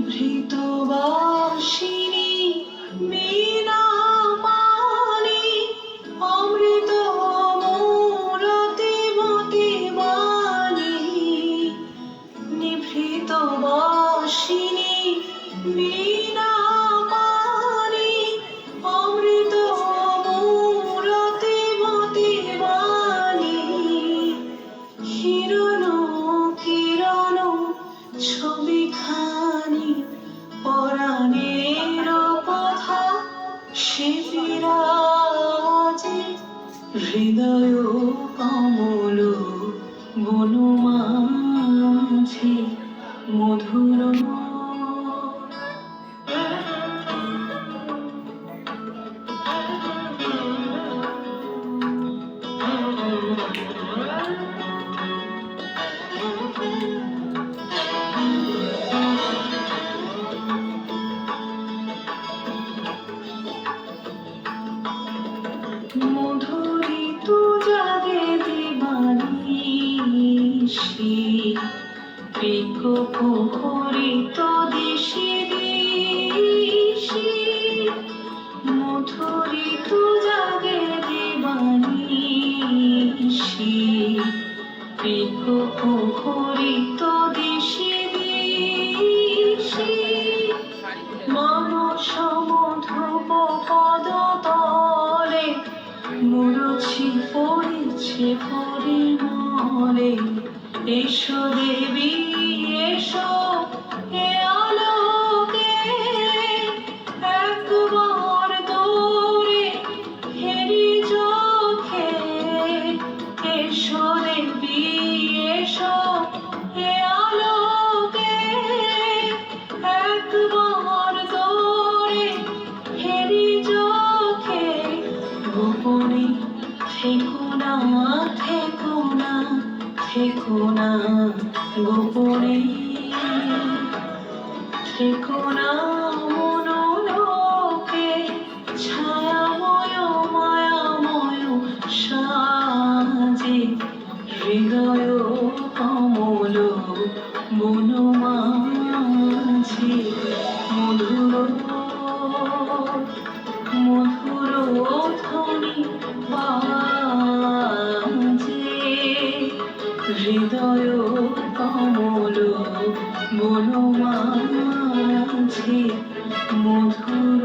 নিভৃত হৃদয় কমল বনমাঝে মধুর মধুরিত দিবানিশি প্রিক পুখরিত দিশি দিশি মধুরিত এসো দেবী এসো এ থেকো না গোপনে। থেকো না মনোলোকে ছায়াময় মায়াময় সাজে হৃদয় হৃদয় কমল বনমাঝি মধুর